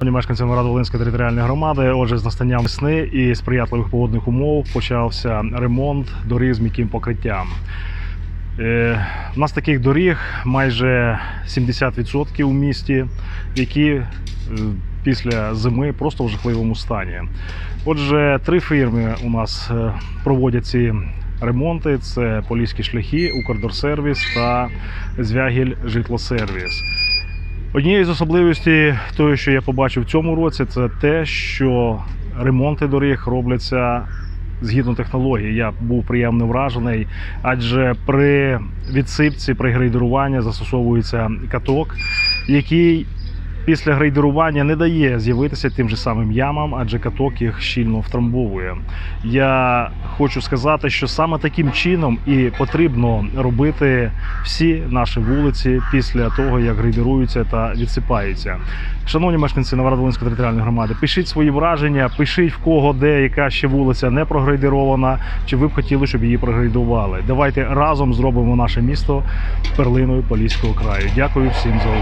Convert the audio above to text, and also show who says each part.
Speaker 1: Шановні мешканці Новоград-Волинської територіальної громади, отже, з настанням весни і сприятливих погодних умов почався ремонт доріг з м'яким покриттям. Е, У нас таких доріг майже 70% у місті, які е, після зими просто в жахливому стані. Отже, три фірми у нас е, проводять ці ремонти: це Поліські шляхи, Укрдорсервіс та Звягіль Житлосервіс. Однією з особливостей того, що я побачив в цьому році, це те, що ремонти доріг робляться згідно технології. Я був приємно вражений, адже при відсипці, при грейдеруванні застосовується каток, який після грейдерування не дає з'явитися тим же самим ямам, адже каток їх щільно втрамбовує. Я хочу сказати, що саме таким чином і потрібно робити всі наші вулиці після того, як грейдеруються та відсипаються. Шановні мешканці Новоград-Волинської територіальної громади, пишіть свої враження, пишіть в кого де яка ще вулиця не прогрейдерована, чи ви б хотіли, щоб її прогрейдували. Давайте разом зробимо наше місто перлиною Поліського краю. Дякую всім за увагу.